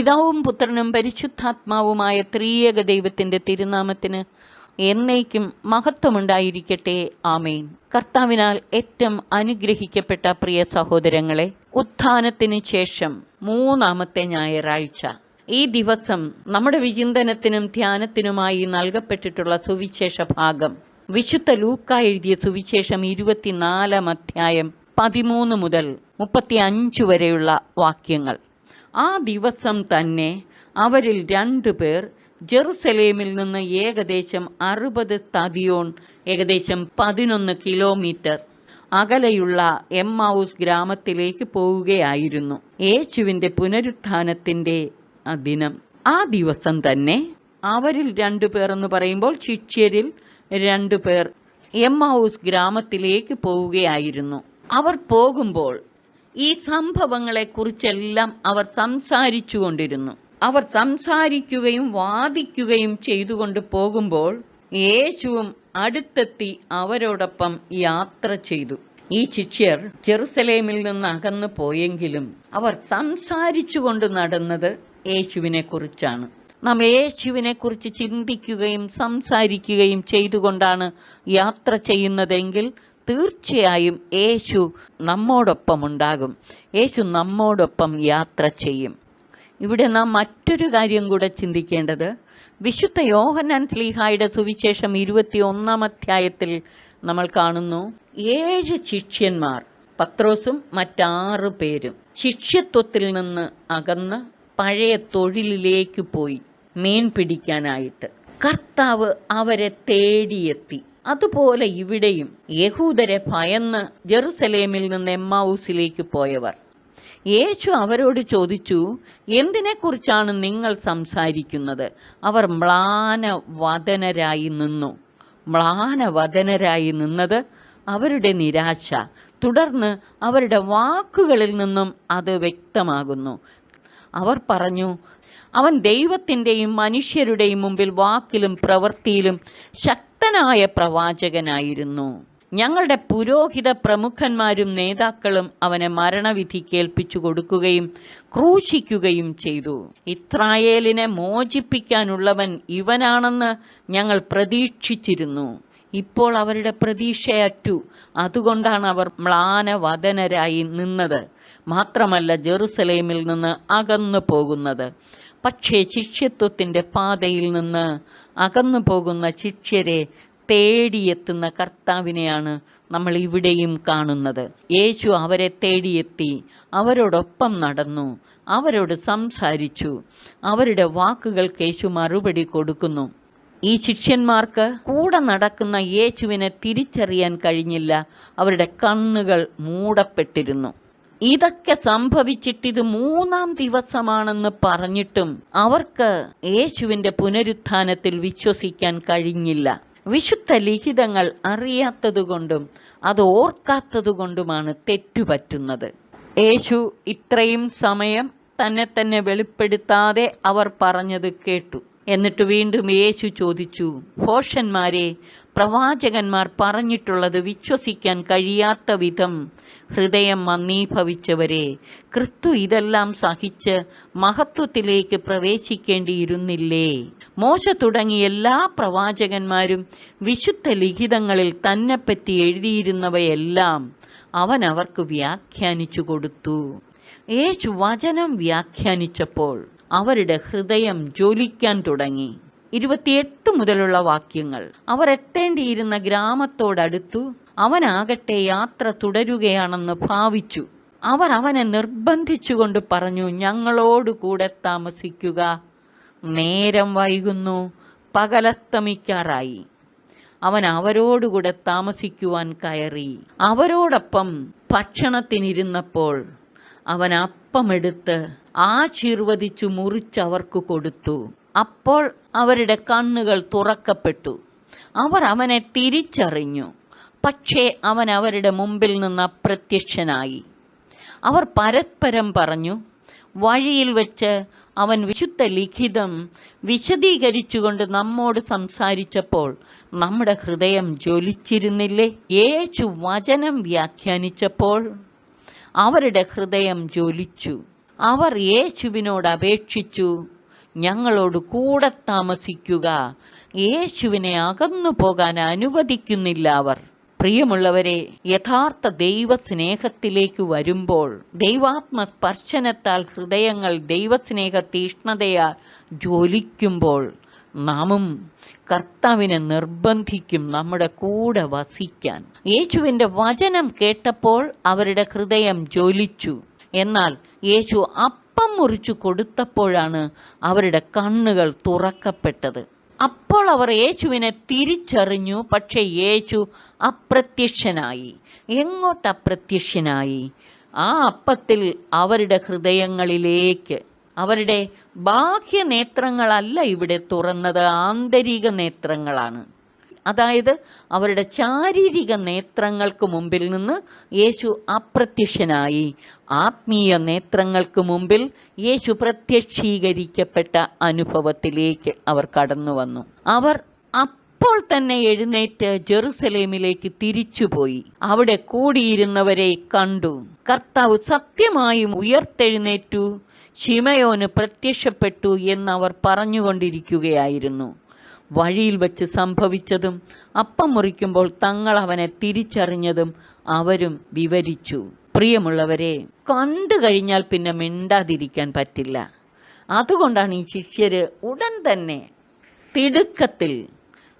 പിതാവും പുത്രനും പരിശുദ്ധാത്മാവുമായ ത്രിയേക ദൈവത്തിന്റെ തിരുനാമത്തിന് എന്നേക്കും മഹത്വമുണ്ടായിരിക്കട്ടെ. ആമേൻ. കർത്താവിനാൽ ഏറ്റവും അനുഗ്രഹിക്കപ്പെട്ട പ്രിയ സഹോദരങ്ങളെ ഉത്ഥാനത്തിന് ശേഷം മൂന്നാമത്തെ ഞായറാഴ്ച. ഈ ദിവസം നമ്മുടെ വിചിന്തനത്തിനും ധ്യാനത്തിനുമായി നൽകപ്പെട്ടിട്ടുള്ള സുവിശേഷ ഭാഗം. വിശുദ്ധ ലൂക്ക എഴുതിയ സുവിശേഷം ഇരുപത്തിനാലാം അധ്യായം പതിമൂന്ന് മുതൽ മുപ്പത്തി അഞ്ച് വരെയുള്ള വാക്യങ്ങൾ. ആ ദിവസം തന്നെ അവരിൽ രണ്ടു പേർ ജെറുസലേമിൽ നിന്ന് ഏകദേശം അറുപത് തതിയോൺ ഏകദേശം പതിനൊന്ന് കിലോമീറ്റർ അകലെയുള്ള എമ്മാവൂസ് ഗ്രാമത്തിലേക്ക് പോവുകയായിരുന്നു. യേശുവിന്റെ പുനരുത്ഥാനത്തിന്റെ ദിനം. ആ ദിവസം തന്നെ അവരിൽ രണ്ടു പേർ എന്ന് പറയുമ്പോൾ ശിഷ്യരിൽ രണ്ടു പേർ എമ്മാവൂസ് ഗ്രാമത്തിലേക്ക് പോവുകയായിരുന്നു. അവർ പോകുമ്പോൾ ഈ സംഭവങ്ങളെക്കുറിച്ചെല്ലാം അവർ സംസാരിച്ചു കൊണ്ടിരുന്നു അവർ സംസാരിക്കുകയും വാദിക്കുകയും ചെയ്തുകൊണ്ട് പോകുമ്പോൾ യേശുവും അടുത്തെത്തി അവരോടൊപ്പം യാത്ര ചെയ്തു. ഈ ശിഷ്യർ ജെറുസലേമിൽ നിന്ന് അകന്നു പോയെങ്കിലും അവർ സംസാരിച്ചുകൊണ്ട് നടന്നത് യേശുവിനെ കുറിച്ചാണ് നാം യേശുവിനെ കുറിച്ച് ചിന്തിക്കുകയും സംസാരിക്കുകയും ചെയ്തുകൊണ്ടാണ് യാത്ര ചെയ്യുന്നതെങ്കിൽ തീർച്ചയായും യേശു നമ്മോടൊപ്പം ഉണ്ടാകും യേശു നമ്മോടൊപ്പം യാത്ര ചെയ്യും. ഇവിടെ നാം മറ്റൊരു കാര്യം കൂടെ ചിന്തിക്കേണ്ടത്. വിശുദ്ധ യോഹനാൻ സ്ലീഹായുടെ സുവിശേഷം ഇരുപത്തി ഒന്നാം അധ്യായത്തിൽ നമ്മൾ കാണുന്നു ഏഴ് ശിഷ്യന്മാർ പത്രോസും മറ്റാറ് പേരും ശിഷ്യത്വത്തിൽ നിന്ന് അകന്ന് പഴയ തൊഴിലിലേക്ക് പോയി മീൻ പിടിക്കാനായിട്ട് കർത്താവ് അവരെ തേടിയെത്തി. അതുപോലെ ഇവിടെയും യഹൂദരെ ഭയന്ന് ജെറുസലേമിൽ നിന്ന് എമ്മാവൂസിലേക്ക് പോയവർ. യേശു അവരോട് ചോദിച്ചു എന്തിനെക്കുറിച്ചാണ് നിങ്ങൾ സംസാരിക്കുന്നത്? അവർ മ്ലാനവദനരായി നിന്നു. മ്ലാനവദനരായി നിന്നത് അവരുടെ നിരാശ. തുടർന്ന് അവരുടെ വാക്കുകളിൽ നിന്നും അത് വ്യക്തമാകുന്നു. അവർ പറഞ്ഞു അവൻ ദൈവത്തിന്റെയും മനുഷ്യരുടെയും മുമ്പിൽ വാക്കിലും പ്രവൃത്തിയിലും ശക്തനായ പ്രവാചകനായിരുന്നു. ഞങ്ങളുടെ പുരോഹിത പ്രമുഖന്മാരും നേതാക്കളും അവനെ മരണവിധി കേൾപ്പിച്ചു കൊടുക്കുകയും ക്രൂശിക്കുകയും ചെയ്തു. ഇസ്രായേലിനെ മോചിപ്പിക്കാനുള്ളവൻ ഇവനാണെന്ന് ഞങ്ങൾ പ്രതീക്ഷിച്ചിരുന്നു. ഇപ്പോൾ അവരുടെ പ്രതീക്ഷയറ്റു. അതുകൊണ്ടാണ് അവർ മ്ലാനവദനരായി നിന്നത്. മാത്രമല്ല ജെറുസലേമിൽ നിന്ന് അകന്നു പോകുന്നത് പക്ഷേ ശിഷ്യത്വത്തിന്റെ പാതയിൽ നിന്ന് അകന്നു പോകുന്ന ശിഷ്യരെ തേടിയെത്തുന്ന കർത്താവിനെയാണ് നമ്മൾ ഇവിടെയും കാണുന്നത്. യേശു അവരെ തേടിയെത്തി അവരോടൊപ്പം നടന്നു അവരോട് സംസാരിച്ചു അവരുടെ വാക്കുകൾക്ക് യേശു മറുപടി കൊടുക്കുന്നു. ഈ ശിഷ്യന്മാർക്ക് കൂടെ നടക്കുന്ന യേശുവിനെ തിരിച്ചറിയാൻ കഴിഞ്ഞില്ല. അവരുടെ കണ്ണുകൾ മൂടപ്പെട്ടിരുന്നു. ഇതൊക്കെ സംഭവിച്ചിട്ട് ഇത് മൂന്നാം ദിവസമാണെന്ന് പറഞ്ഞിട്ടും അവർക്ക് യേശുവിന്റെ പുനരുത്ഥാനത്തിൽ വിശ്വസിക്കാൻ കഴിഞ്ഞില്ല. വിശുദ്ധ ലിഖിതങ്ങൾ അറിയാത്തതുകൊണ്ടും അത് ഓർക്കാത്തതുകൊണ്ടുമാണ് തെറ്റുപറ്റുന്നത്. യേശു ഇത്രയും സമയം തന്നെ തന്നെ വെളിപ്പെടുത്താതെ അവർ പറഞ്ഞത് കേട്ടു. എന്നിട്ട് വീണ്ടും യേശു ചോദിച്ചു ഭോഷന്മാരെ പ്രവാചകന്മാർ പറഞ്ഞിട്ടുള്ളത് വിശ്വസിക്കാൻ കഴിയാത്ത വിധം ഹൃദയം മന്ദീഭവിച്ചവരെ ക്രിസ്തു ഇതെല്ലാം സഹിച്ച് മഹത്വത്തിലേക്ക് പ്രവേശിക്കേണ്ടിയിരുന്നില്ലേ? മോശ തുടങ്ങി എല്ലാ പ്രവാചകന്മാരും വിശുദ്ധ ലിഖിതങ്ങളിൽ തന്നെപ്പറ്റി എഴുതിയിരുന്നവയെല്ലാം അവൻ അവർക്ക് വ്യാഖ്യാനിച്ചു കൊടുത്തു. യേശു വചനം വ്യാഖ്യാനിച്ചപ്പോൾ അവരുടെ ഹൃദയം ജോലിക്കാൻ തുടങ്ങി. ഇരുപത്തിയെട്ട് മുതലുള്ള വാക്യങ്ങൾ. അവർ എത്തേണ്ടിയിരുന്ന ഗ്രാമത്തോടടുത്തു അവനാകട്ടെ യാത്ര തുടരുകയാണെന്ന് ഭാവിച്ചു. അവർ അവനെ നിർബന്ധിച്ചുകൊണ്ട് പറഞ്ഞു ഞങ്ങളോട് കൂടെ താമസിക്കുക. നേരം വൈകുന്നു. പകലസ്തമിക്കാറായി അവൻ അവരോടുകൂടെ താമസിക്കുവാൻ കയറി. അവരോടൊപ്പം ഭക്ഷണത്തിനിരുന്നപ്പോൾ അവൻ അപ്പമെടുത്ത് ആശീർവദിച്ചു മുറിച്ചവർക്ക് കൊടുത്തു. അപ്പോൾ അവരുടെ കണ്ണുകൾ തുറക്കപ്പെട്ടു. അവർ അവനെ തിരിച്ചറിഞ്ഞു. പക്ഷേ അവൻ അവരുടെ മുമ്പിൽ നിന്ന് അപ്രത്യക്ഷനായി. അവർ പരസ്പരം പറഞ്ഞു വഴിയിൽ വെച്ച് അവൻ വിശുദ്ധ ലിഖിതം വിശദീകരിച്ചുകൊണ്ട് നമ്മോട് സംസാരിച്ചപ്പോൾ നമ്മുടെ ഹൃദയം ജ്വലിച്ചിരുന്നില്ലേ? യേശു വചനം വ്യാഖ്യാനിച്ചപ്പോൾ അവരുടെ ഹൃദയം ജ്വലിച്ചു. അവർ യേശുവിനോട് അപേക്ഷിച്ചു ഞങ്ങളോട് കൂടെ താമസിക്കുക. യേശുവിനെ അകന്നു പോകാൻ അനുവദിക്കുന്നില്ല അവർ. പ്രിയമുള്ളവരെ യഥാർത്ഥ ദൈവസ്നേഹത്തിലേക്ക് വരുമ്പോൾ ദൈവാത്മ സ്പർശനത്താൽ ഹൃദയങ്ങൾ ദൈവസ്നേഹ തീഷ്ണതയാൽ ജ്വലിക്കുമ്പോൾ നാമും കർത്താവിനെ നിർബന്ധിക്കും നമ്മുടെ കൂടെ വസിക്കാൻ. യേശുവിന്റെ വചനം കേട്ടപ്പോൾ അവരുടെ ഹൃദയം ജ്വലിച്ചു. എന്നാൽ യേശു അപ്പം മുറിച്ചു കൊടുത്തപ്പോഴാണ് അവരുടെ കണ്ണുകൾ തുറക്കപ്പെട്ടത്. അപ്പോൾ അവർ യേശുവിനെ തിരിച്ചറിഞ്ഞു. പക്ഷേ യേശു അപ്രത്യക്ഷനായി. എങ്ങോട്ട് അപ്രത്യക്ഷനായി? ആ അപ്പത്തിൽ അവരുടെ ഹൃദയങ്ങളിലേക്ക്. അവരുടെ ബാഹ്യ നേത്രങ്ങളല്ല ഇവിടെ തുറന്നത് ആന്തരിക നേത്രങ്ങളാണ്. അതായത് അവരുടെ ശാരീരിക നേത്രങ്ങൾക്ക് മുമ്പിൽ നിന്ന് യേശു അപ്രത്യക്ഷനായി. ആത്മീയ നേത്രങ്ങൾക്ക് മുമ്പിൽ യേശു പ്രത്യക്ഷീകരിക്കപ്പെട്ട അനുഭവത്തിലേക്ക് അവർ കടന്നു വന്നു. അവർ അപ്പോൾ തന്നെ എഴുന്നേറ്റ് ജെറുസലേമിലേക്ക് തിരിച്ചുപോയി. അവിടെ കൂടിയിരുന്നവരെ കണ്ടു. കർത്താവ് സത്യമായും ഉയർത്തെഴുന്നേറ്റു. ശിമയോന് പ്രത്യക്ഷപ്പെട്ടു എന്നവർ പറഞ്ഞുകൊണ്ടിരിക്കുകയായിരുന്നു. വഴിയിൽ വച്ച് സംഭവിച്ചതും അപ്പം മുറിക്കുമ്പോൾ തങ്ങൾ അവനെ തിരിച്ചറിഞ്ഞതും അവരും വിവരിച്ചു. പ്രിയമുള്ളവരെ കണ്ടു കഴിഞ്ഞാൽ പിന്നെ മിണ്ടാതിരിക്കാൻ പറ്റില്ല. അതുകൊണ്ടാണ് ഈ ശിഷ്യര് ഉടൻ തന്നെ തിടുക്കത്തിൽ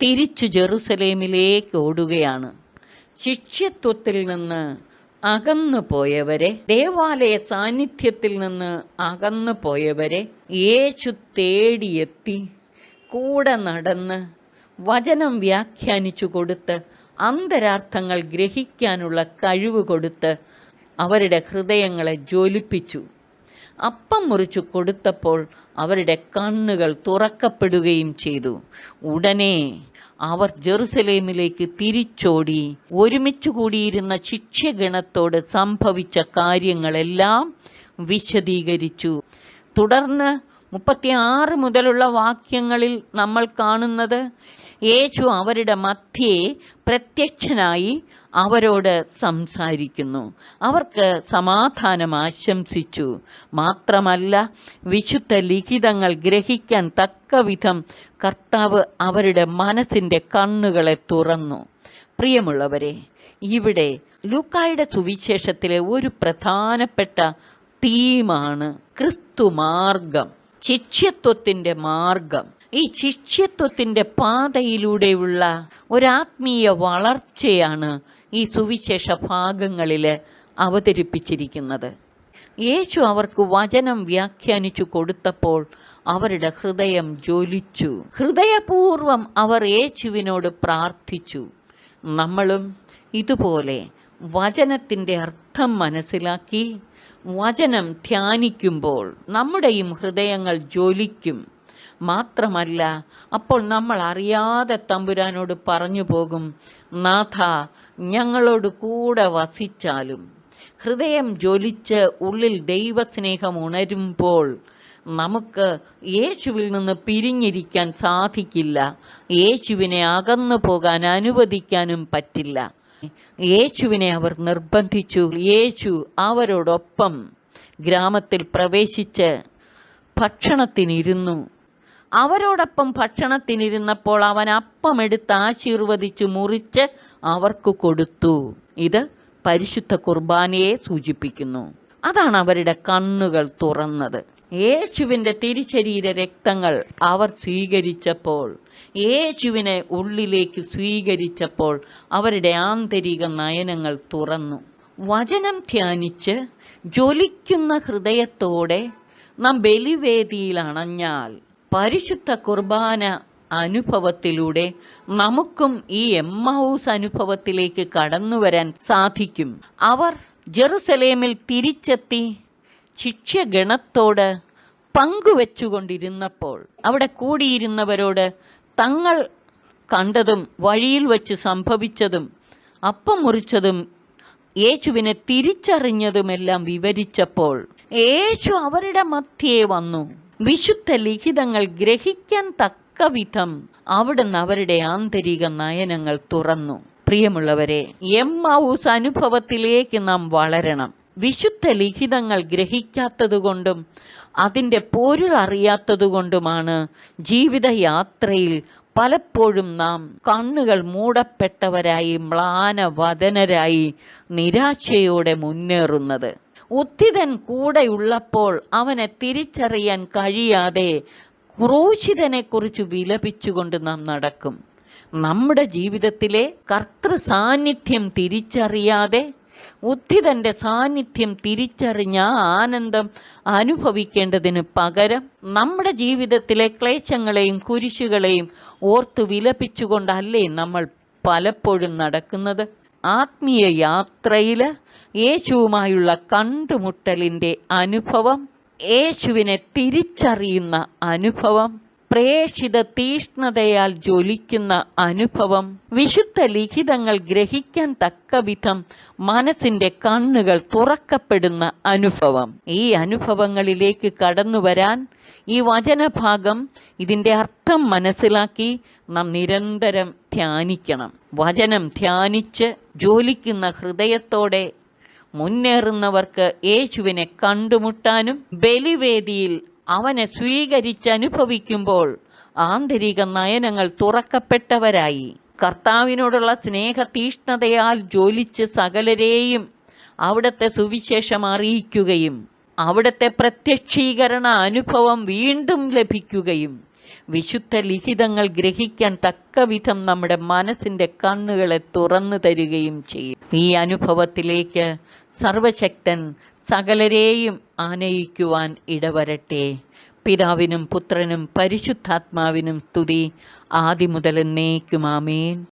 തിരിച്ചു ജെറുസലേമിലേക്ക് ഓടുകയാണ്. ശിഷ്യത്വത്തിൽ നിന്ന് അകന്നു പോയവരെ ദേവാലയ സാന്നിധ്യത്തിൽ നിന്ന് അകന്നു പോയവരെ യേശു തേടിയെത്തി കൂടെ നടന്ന് വചനം വ്യാഖ്യാനിച്ചു കൊടുത്ത് അന്തരാർത്ഥങ്ങൾ ഗ്രഹിക്കാനുള്ള കഴിവ് കൊടുത്ത് അവരുടെ ഹൃദയങ്ങളെ ജ്വലിപ്പിച്ചു. അപ്പം മുറിച്ചു കൊടുത്തപ്പോൾ അവരുടെ കണ്ണുകൾ തുറക്കപ്പെടുകയും ചെയ്തു. ഉടനെ അവർ ജെറുസലേമിലേക്ക് തിരിച്ചോടി. ഒരുമിച്ച് കൂടിയിരുന്ന ശിഷ്യഗണത്തോട് സംഭവിച്ച കാര്യങ്ങളെല്ലാം വിശദീകരിച്ചു. തുടർന്ന് മുപ്പത്തിയാറ് മുതലുള്ള വാക്യങ്ങളിൽ നമ്മൾ കാണുന്നത് യേശു അവരുടെ മധ്യേ പ്രത്യക്ഷനായി അവരോട് സംസാരിക്കുന്നു. അവർക്ക് സമാധാനം ആശംസിച്ചു. മാത്രമല്ല വിശുദ്ധ ലിഖിതങ്ങൾ ഗ്രഹിക്കാൻ തക്കവിധം കർത്താവ് അവരുടെ മനസ്സിന്റെ കണ്ണുകളെ തുറന്നു. പ്രിയമുള്ളവരെ ഇവിടെ ലൂക്കായുടെ സുവിശേഷത്തിലെ ഒരു പ്രധാനപ്പെട്ട തീമാണ് ക്രിസ്തുമാർഗം. ശിഷ്യത്വത്തിന്റെ മാർഗം. ഈ ശിക്ഷ്യത്വത്തിന്റെ പാതയിലൂടെയുള്ള ഒരാത്മീയ വളർച്ചയാണ് ഈ സുവിശേഷ ഭാഗങ്ങളിൽ അവതരിപ്പിച്ചിരിക്കുന്നത്. യേശു അവർക്ക് വചനം വ്യാഖ്യാനിച്ചു കൊടുത്തപ്പോൾ അവരുടെ ഹൃദയം ജ്വലിച്ചു. ഹൃദയപൂർവം അവർ യേശുവിനോട് പ്രാർത്ഥിച്ചു. നമ്മളും ഇതുപോലെ വചനത്തിന്റെ അർത്ഥം മനസ്സിലാക്കി വചനം ധ്യാനിക്കുമ്പോൾ നമ്മുടെയും ഹൃദയങ്ങൾ ജ്വലിക്കും. മാത്രമല്ല അപ്പോൾ നമ്മൾ അറിയാതെ തമ്പുരാനോട് പറഞ്ഞു പോകും നാഥ ഞങ്ങളോട് കൂടെ വസിച്ചാലും. ഹൃദയം ജ്വലിച്ച് ഉള്ളിൽ ദൈവസ്നേഹം ഉണരുമ്പോൾ നമുക്ക് യേശുവിൽ നിന്ന് പിരിഞ്ഞിരിക്കാൻ സാധിക്കില്ല. യേശുവിനെ അകന്നു പോകാൻ അനുവദിക്കാനും പറ്റില്ല. യേശുവിനെ അവർ നിർബന്ധിച്ചു. യേശു അവരോടൊപ്പം ഗ്രാമത്തിൽ പ്രവേശിച്ച് ഭക്ഷണത്തിനിരുന്നു. അവരോടൊപ്പം ഭക്ഷണത്തിനിരുന്നപ്പോൾ അവൻ അപ്പം എടുത്ത് ആശീർവദിച്ച് മുറിച്ച് അവർക്ക് കൊടുത്തു. ഇത് പരിശുദ്ധ കുർബാനയെ സൂചിപ്പിക്കുന്നു. അതാണ് അവരുടെ കണ്ണുകൾ തുറന്നത്. യേശുവിന്റെ തിരിശരീര രക്തങ്ങൾ അവർ സ്വീകരിച്ചപ്പോൾ യേശുവിനെ ഉള്ളിലേക്ക് സ്വീകരിച്ചപ്പോൾ അവരുടെ ആന്തരിക നയനങ്ങൾ തുറന്നു. വചനം ധ്യാനിച്ച് ജ്വലിക്കുന്ന ഹൃദയത്തോടെ നാം ബലിവേദിയിൽ അണഞ്ഞാൽ പരിശുദ്ധ കുർബാന അനുഭവത്തിലൂടെ നമുക്കും ഈ എമ്മൗസ് അനുഭവത്തിലേക്ക് കടന്നു വരാൻ സാധിക്കും. അവർ ജെറുസലേമിൽ തിരിച്ചെത്തി ശിഷ്യഗണത്തോട് പങ്കുവെച്ചുകൊണ്ടിരുന്നപ്പോൾ അവിടെ കൂടിയിരുന്നവരോട് തങ്ങൾ കണ്ടതും വഴിയിൽ വച്ച് സംഭവിച്ചതും അപ്പം മുറിച്ചതും യേശുവിനെ തിരിച്ചറിഞ്ഞതുമെല്ലാം വിവരിച്ചപ്പോൾ യേശു അവരുടെ മധ്യേ വന്നു. വിശുദ്ധ ലിഖിതങ്ങൾ ഗ്രഹിക്കാൻ തക്ക വിധം അവിടുന്ന് അവരുടെ ആന്തരിക നയനങ്ങൾ തുറന്നു. പ്രിയമുള്ളവരെ എം ഹൗസ് അനുഭവത്തിലേക്ക് നാം വളരണം. വിശുദ്ധ ലിഖിതങ്ങൾ ഗ്രഹിക്കാത്തതുകൊണ്ടും അതിന്റെ പൊരുൾ അറിയാത്തതുകൊണ്ടുമാണ് ജീവിതയാത്രയിൽ പലപ്പോഴും നാം കണ്ണുകൾ മൂടപ്പെട്ടവരായി മ്ലാനവദനരായി നിരാശയോടെ മുന്നേറുന്നത്. ഉത്തിതൻ കൂടെയുള്ളപ്പോൾ അവനെ തിരിച്ചറിയാൻ കഴിയാതെ ക്രൂശിതനെക്കുറിച്ച് വിലപിച്ചുകൊണ്ട് നാം നടക്കും. നമ്മുടെ ജീവിതത്തിലെ കർത്തൃ സാന്നിധ്യം തിരിച്ചറിയാതെ ഉദ്ധിതന്റെ സാന്നിധ്യം തിരിച്ചറിഞ്ഞ ആനന്ദം അനുഭവിക്കേണ്ടതിന് പകരം നമ്മുടെ ജീവിതത്തിലെ ക്ലേശങ്ങളെയും കുരിശുകളെയും ഓർത്തു വിലപിച്ചുകൊണ്ടല്ലേ നമ്മൾ പലപ്പോഴും നടക്കുന്നത്? ആത്മീയ യാത്രയിൽ യേശുവുമായുള്ള കണ്ടുമുട്ടലിന്റെ അനുഭവം യേശുവിനെ തിരിച്ചറിയുന്ന അനുഭവം. പ്രേഷിത തീഷ്ണതയാൽ ജ്വലിക്കുന്ന അനുഭവം വിശുദ്ധ ലിഖിതങ്ങൾ ഗ്രഹിക്കാൻ തക്ക വിധം മനസ്സിന്റെ കണ്ണുകൾ തുറക്കപ്പെടുന്ന അനുഭവം. ഈ അനുഭവങ്ങളിലേക്ക് കടന്നു വരാൻ ഈ വചനഭാഗം ഇതിന്റെ അർത്ഥം മനസ്സിലാക്കി നാം നിരന്തരം ധ്യാനിക്കണം. വചനം ധ്യാനിച്ച് ജോലിക്കുന്ന ഹൃദയത്തോടെ മുന്നേറുന്നവർക്ക് യേശുവിനെ കണ്ടുമുട്ടാനും ബലിവേദിയിൽ അവനെ സ്വീകരിച്ചനുഭവിക്കുമ്പോൾ ആന്തരിക നയനങ്ങൾ തുറക്കപ്പെട്ടവരായി. കർത്താവിനോടുള്ള സ്നേഹതീഷ്ണതയാൽ ജോലിച്ച് സകലരെയും അവിടുത്തെ സുവിശേഷം അറിയിക്കുകയും അവിടുത്തെ പ്രത്യക്ഷീകരണ അനുഭവം വീണ്ടും ലഭിക്കുകയും വിശുദ്ധ ലിഖിതങ്ങൾ ഗ്രഹിക്കാൻ തക്കവിധം നമ്മുടെ മനസ്സിന്റെ കണ്ണുകളെ തുറന്നു തരികയും ചെയ്യും. ഈ അനുഭവത്തിലേക്ക് സർവശക്തൻ സകലരെയും ആനയിക്കുവാൻ ഇടവരട്ടെ. പിതാവിനും പുത്രനും പരിശുദ്ധാത്മാവിനും സ്തുതി. ആദിമുതൽ എന്നേക്കും ആമേൻ